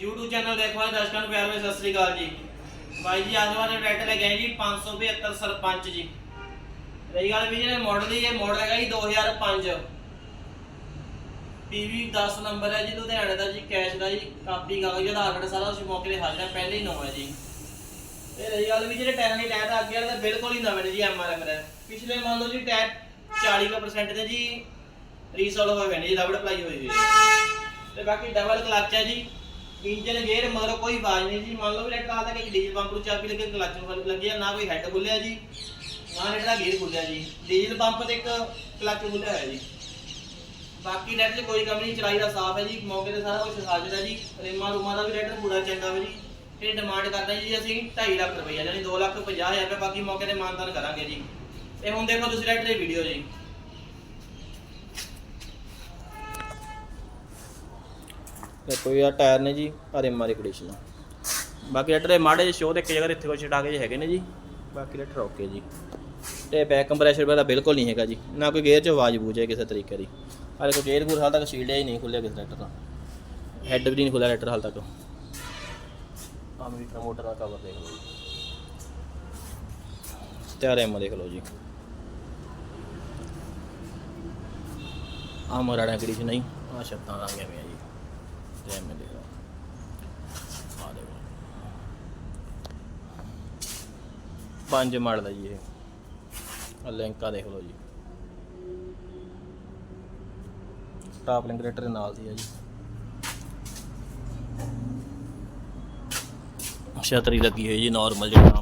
YouTube channel ਦੇਖੋ ਵਾਲੇ ਦਰਸ਼ਕਾਂ ਨੂੰ ਪਿਆਰ ਭਰੀ ਸਤਿ ਸ੍ਰੀ ਅਕਾਲ ਜੀ। ਬਾਈ ਜੀ ਅੱਜ ਵਾਲੇ ਟਰੈਕਟਰ ਲੈ ਗਏ ਜੀ 572 ਸਰਪੰਚ ਜੀ। ਰਹੀ ਗੱਲ ਵੀ ਜਿਹੜਾ ਮਾਡਲ ਦੀ, ਇਹ ਮਾਡਲ ਹੈਗਾ ਜੀ 2005 PV 10 ਨੰਬਰ ਹੈ ਜੀ, ਲੁਧਿਆਣੇ ਦਾ ਜੀ, ਕੈਸ਼ ਦਾ ਜੀ, ਕਾਪੀ, ਕਾਗਜ਼, ਆਧਾਰ ਕਾਰਡ ਸਾਰਾ ਉਸ ਮੌਕੇ ਤੇ ਹਾਜ਼ਰ ਹੈ, ਪਹਿਲੇ ਹੀ ਨਵਾਂ ਹੈ ਜੀ। ਇਹ ਰਹੀ ਗੱਲ ਵੀ ਜਿਹੜੇ ਟਾਇਰਾਂ ਦੀ ਟਾਇਰ ਅੱਗੇ ਵਾਲੇ ਤਾਂ ਬਿਲਕੁਲ ਹੀ ਨਵੇਂ ਨੇ ਜੀ ਐਮਆਰਐਫ ਦਾ। ਪਿਛਲੇ ਮੰਨ ਲਓ ਜੀ ਟਾਇਰ 40% ਦੇ ਜੀ ਰੀਸੋਲ ਹੋਏ ਹੋਏ ਨੇ ਜੀ ਰਬੜ ਅਪਲਾਈ ਹੋਈ ਹੋਈ ਤੇ ਬਾਕੀ ਡਬਲ ਕਲਚ ਹੈ ਜੀ ਇੰਜਨ ਗੇਅਰ, ਮਗਰ ਕੋਈ ਆਵਾਜ਼ ਨਹੀਂ ਜੀ। ਮੰਨ ਲਓ ਵੀ ਰੇਟ ਕਾਲ ਕਿ ਡੀਜ਼ਲ ਪੰਪ ਨੂੰ ਚਾਬੀ ਲੱਗੇ, ਕਲਚ ਨੂੰ ਫ਼ਰਕ ਲੱਗੀ ਨਾ ਕੋਈ ਹੈੱਡ ਖੁੱਲਿਆ ਜੀ, ਨਾ ਰੇਟ ਦਾ ਗੇਅਰ ਖੁੱਲਿਆ ਜੀ। ਡੀਜ਼ਲ ਪੰਪ ਤੇ ਇੱਕ ਕਲਚ ਖੁੱਲਿਆ ਹੋਇਆ ਜੀ। ਬਾਕੀ ਰੈਡ 'ਚ ਕੋਈ ਕਮੀ ਨਹੀਂ, ਚਲਾਈ ਦਾ ਸਾਫ਼ ਹੈ ਜੀ, ਮੌਕੇ ਤੇ ਸਾਰਾ ਕੁਝ ਹਾਜ਼ਰ ਹੈ ਜੀ। ਰੇਮਾ ਰੂਮਾ ਦਾ ਵੀ ਰੇਟ ਪੂਰਾ ਚੰਗਾ ਵਾ ਜੀ। ਇਹ ਡਿਮਾਂਡ ਕਰਦਾ ਜੀ, ਅਸੀਂ 2.5 ਲੱਖ ਰੁਪਈਆ, ਯਾਨੀ 2 ਲੱਖ 50 ਹਜ਼ਾਰ ਰੁਪਏ ਬਾਕੀ ਮੌਕੇ ਤੇ ਮਾਨਦਾਨ ਕਰਾਂਗੇ ਜੀ। ਇਹ ਹੁਣ ਦੇਖੋ ਤੁਸੀਂ ਰੈਡ ਦੀ ਵੀਡੀਓ ਜੀ। ਦੇਖੋ ਇਹ ਟਾਇਰ ਨੇ ਜੀ ਹਰੇ ਮਾਰੇ ਕੰਡੀਸ਼ਨ ਬਾਕੀ ਲੈਟਰ ਦੇ ਮਾੜੇ ਜਿਹੇ ਸ਼ੋਅ ਦੇ ਇੱਕ ਜਗ੍ਹਾ ਤੇ ਇੱਥੇ ਕੋਈ ਛਡਾ ਕੇ ਹੈਗੇ ਨੇ ਜੀ, ਬਾਕੀ ਲੈਟਰ ਓਕੇ ਜੀ। ਤੇ ਬੈਕ ਕੰਪਰੈਸ਼ਰ ਵਗੈਰਾ ਬਿਲਕੁਲ ਨਹੀਂ ਹੈਗਾ ਜੀ, ਨਾ ਕੋਈ ਗੇਅਰ 'ਚ ਆਵਾਜ਼ ਬੂਝ ਹੈ ਕਿਸੇ ਤਰੀਕੇ ਦੀ। ਹਾਲੇ ਕੋਈ ਗੇਅਰ ਗੂਰ ਹਾਲ ਤੱਕ ਸ਼ੀਲਡ ਹੀ ਨਹੀਂ ਖੁੱਲਿਆ ਕਿਸੇ ਲੈਟਰ ਦਾ ਹੈੱਡ ਵੀ ਨਹੀਂ ਖੁੱਲਿਆ ਲੈਟਰ ਹਾਲ ਤੱਕ। ਆਹ ਵੀ ਮੋਟਰ ਦਾ ਕਵਰ ਦੇਖ ਲਓ ਜੀ। ਤੇ ਰੈਮ ਦੇਖ ਲਓ ਜੀ। ਆ ਮਰਾੜਾ ਕੰਡੀਸ਼ਨ ਨਹੀਂ ਆ ਛੱਤਾਂ ਦਾ ਗਿਆ ਹੋਇਆ ਜੀ। ਰੈਮ ਦੇਖ ਲਓ ਆ ਪੰਜ ਮਾਡਲ ਹੈ ਜੀ ਇਹ ਆ ਲਿੰਕਾ ਦੇਖ ਲਓ ਜੀ ਟਾਪ ਲਿੰਕ ਰੇਟਰ ਦੇ ਨਾਲ ਦੀ ਆ ਜੀ ਛਤਰੀ ਲੱਗੀ ਹੋਈ ਜੀ ਨਾਰਮਲ ਜਿਹੜਾ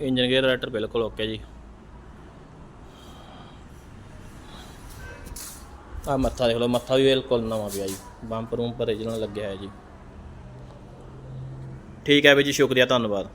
ਇੰਜਨ ਗੇਅਰ ਰਾਈਟਰ ਬਿਲਕੁਲ ਓਕੇ ਜੀ। ਆ ਮੱਥਾ ਦੇਖ ਲਓ, ਮੱਥਾ ਵੀ ਬਿਲਕੁਲ ਨਵਾਂ ਪਿਆ ਜੀ। ਬੰਪਰ ਬੰਪਰ original ਲੱਗਿਆ ਹੈ ਜੀ। ਠੀਕ ਹੈ ਵੀ ਜੀ, ਸ਼ੁਕਰੀਆ, ਧੰਨਵਾਦ।